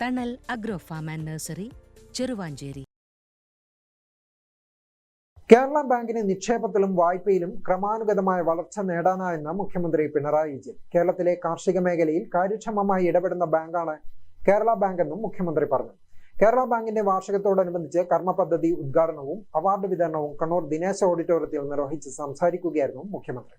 Thanal agro farm and nursery Cheruvanchery. Kerala ബാങ്കിന് നിക്ഷേപത്തിലും വായ്പയിലും ക്രമാനുഗതമായ വളർച്ച നേടാനായെന്ന് മുഖ്യമന്ത്രി പിണറായി വിജയൻ. കേരളത്തിലെ കാർഷിക മേഖലയിൽ കാര്യക്ഷമമായി ഇടപെടുന്ന ബാങ്കാണ് കേരള ബാങ്ക് എന്നും മുഖ്യമന്ത്രി പറഞ്ഞു. കേരള ബാങ്കിന്റെ വാർഷികത്തോടനുബന്ധിച്ച് കർമ്മ പദ്ധതി ഉദ്ഘാടനവും അവാർഡ് വിതരണവും കണ്ണൂർ ദിനേശ ഓഡിറ്റോറിയത്തിൽ നിർവഹിച്ച് സംസാരിക്കുകയായിരുന്നു മുഖ്യമന്ത്രി.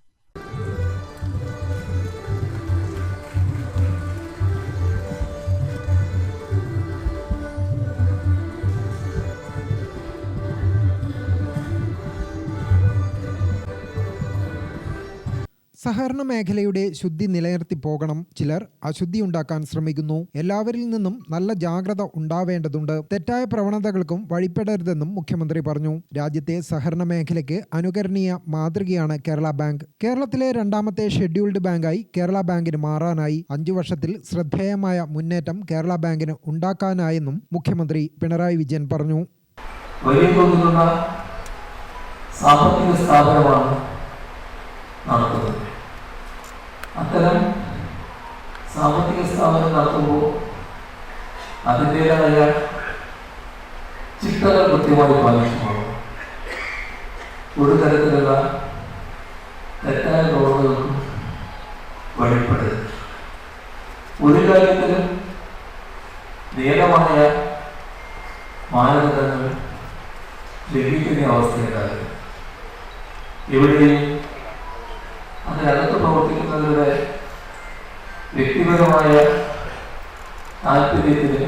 സഹകരണ മേഖലയുടെ ശുദ്ധി നിലനിർത്തി പോകണം. ചിലർ അശുദ്ധി ഉണ്ടാക്കാൻ ശ്രമിക്കുന്നു. എല്ലാവരിൽ നിന്നും നല്ല ജാഗ്രത ഉണ്ടാവേണ്ടതുണ്ട്. തെറ്റായ പ്രവണതകൾക്കും വഴിപ്പെടരുതെന്നും മുഖ്യമന്ത്രി പറഞ്ഞു. രാജ്യത്തെ സഹകരണ മേഖലയ്ക്ക് അനുകരണീയ മാതൃകയാണ് കേരള ബാങ്ക്. കേരളത്തിലെ രണ്ടാമത്തെ ഷെഡ്യൂൾഡ് ബാങ്കായി കേരള ബാങ്കിന് മാറാനായി അഞ്ചു വർഷത്തിൽ ശ്രദ്ധേയമായ മുന്നേറ്റം കേരള ബാങ്കിന് ഉണ്ടാക്കാനായെന്നും മുഖ്യമന്ത്രി പിണറായി വിജയൻ പറഞ്ഞു. സാമ്പത്തിക സ്ഥാപനമാണ് നടത്തുന്നത് അത്തരം സാമ്പത്തിക സ്ഥാപനം നടത്തുമ്പോൾ അതിന്റെതായ ചിട്ടകൾ കൃത്യമായി പാലിച്ചു പോകണം ഒരു തരത്തിലുള്ള തെറ്റായ പ്രവണതകൾക്കും വഴിപ്പെടരുത് ഒരു കാര്യത്തിലും നിയതമായ മാനദണ്ഡങ്ങൾ ലഭിക്കുന്ന അവസ്ഥയുണ്ടാകരുത്. എവിടെയും താല്പര്യത്തിന്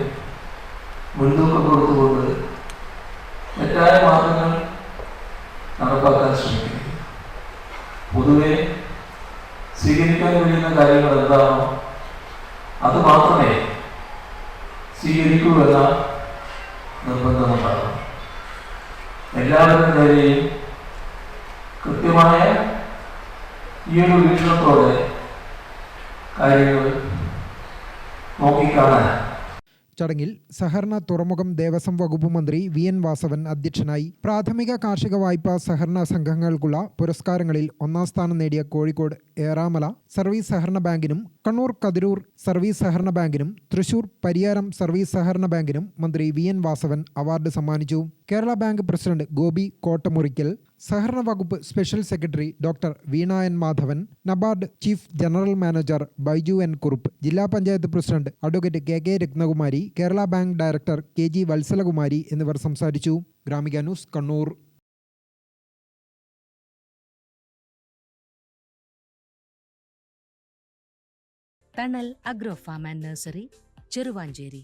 മുൻതൂക്കം കൊടുത്തുകൊണ്ട് തെറ്റായ മാർഗങ്ങൾ നടപ്പാക്കാൻ ശ്രമിക്കുന്നു. പൊതുവെ സ്വീകരിക്കാൻ കഴിയുന്ന കാര്യങ്ങൾ എന്താണോ അത് മാത്രമേ സ്വീകരിക്കൂ എന്ന നിർബന്ധമുണ്ടാകും. എല്ലാവരുടെ നേരെയും കൃത്യമായ ഈ ഒരു വീക്ഷണത്തോടെ കാര്യങ്ങൾ ചടങ്ങിൽ സഹകരണ തുറമുഖം ദേവസ്വം വകുപ്പ് മന്ത്രി വി എൻ വാസവൻ അധ്യക്ഷനായി പ്രാഥമിക കാർഷിക വായ്പാ സഹകരണ സംഘങ്ങൾക്കുള്ള പുരസ്കാരങ്ങളിൽ ഒന്നാം സ്ഥാനം നേടിയ കോഴിക്കോട് ഏറാമല സർവീസ് സഹകരണ ബാങ്കിനും കണ്ണൂർ കതിരൂർ സർവീസ് സഹകരണ ബാങ്കിനും തൃശൂർ പരിയാരം സർവീസ് സഹകരണ ബാങ്കിനും മന്ത്രി വി എൻ വാസവൻ അവാർഡ് സമ്മാനിച്ചു. കേരള ബാങ്ക് പ്രസിഡന്റ് ഗോപി കോട്ടമുറിക്കൽ സഹകരണ വകുപ്പ് special secretary doctor Veena N Madhavan NABARD chief general manager Baiju N Kurup ജില്ലാ panchayat president advocate K K Rathnakumari Kerala bank director K G Valsalakumari എന്നിവർ സംസാരിച്ചു. Gramika news Kannur. Thanal agro farm and nursery Cheruvanchery.